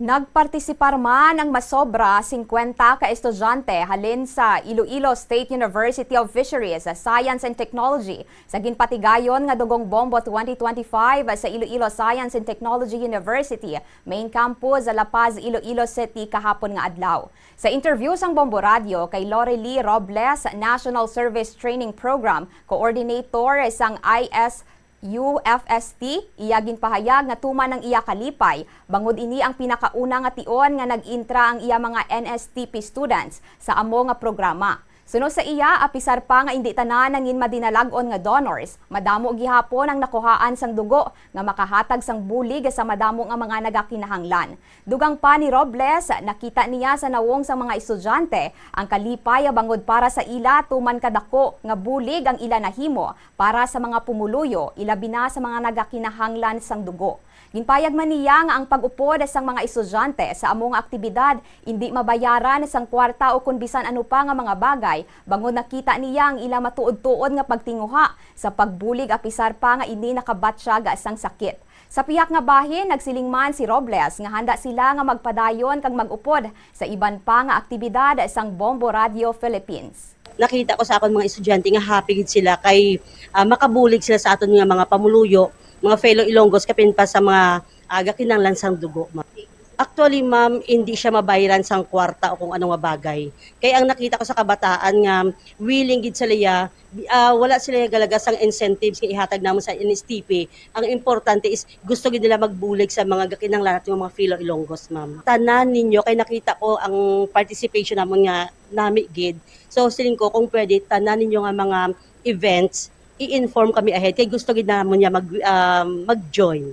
Nagpartisipar man ang masobra 50 ka estudyante halin sa Iloilo State University of Fisheries Science and Technology sa ginpatigayon nga dugong bombo 2025 sa Iloilo Science and Technology University main campus sa La Paz, Iloilo City kahapon nga adlaw. Sa interview sang Bombo Radio kay Lorelie Robles, National Service Training Program Coordinator sang IS UFST, iyagin pahayag nga tuman ng iya kalipay, bangod ini ang pinakauna nga tion nga nag-intra ang iya mga NSTP students sa amo nga programa. Sunod sa iya, apisar pa nga hindi tanan nangin madinalagon nga donors, madamo gihapon ang nakuhaan sang dugo nga makahatag sang bulig sa madamo nga mga nagakinahanglan. Dugang pa ni Robles, nakita niya sa nawong sang mga estudyante ang kalipay bangod para sa ila tuman kadako nga bulig ang ila nahimo para sa mga pumuluyo, ilabi na sa mga nagakinahanglan sang dugo. Ginpayag man niya nga ang pag-upod sang mga estudyante sa among aktibidad hindi mabayaran sang kwarta o kun bisan ano pa nga mga bagay bangod nakita niya ang ila matuod-tuod nga pagtinguha sa pagbulig apisar pa nga hindi nakabatsyag sang sakit. Sa piyak nga bahin, nagsiling man si Robles nga handa sila nga magpadayon kag mag-upod sa iban pa nga aktibidad sang Bombo Radio Philippines nakita ko sa akon mga estudyante nga happy gid sila kay ah, makabulig sila sa aton nga mga pamuluyo, mga fellow Ilonggos kapin pa sa mga aga kinanglan sang dugo. Actually, ma'am, hindi siya mabayaran sang kwarta o kung ano nga bagay. Kaya ang nakita ko sa kabataan nga willing gid sila ya, ah, wala sila galagas ang incentives nga ihatag namo sa NSTP. Ang importante is gusto gid nila magbulig sa mga gakinanglan natin mga fellow Ilonggos, ma'am. Tanan ninyo kay nakita ko ang participation namon nga nami gid. So siling ko kung pwede tanan ninyo nga mga events i-inform kami ahead kay gusto gid namon niya mag um, mag-join.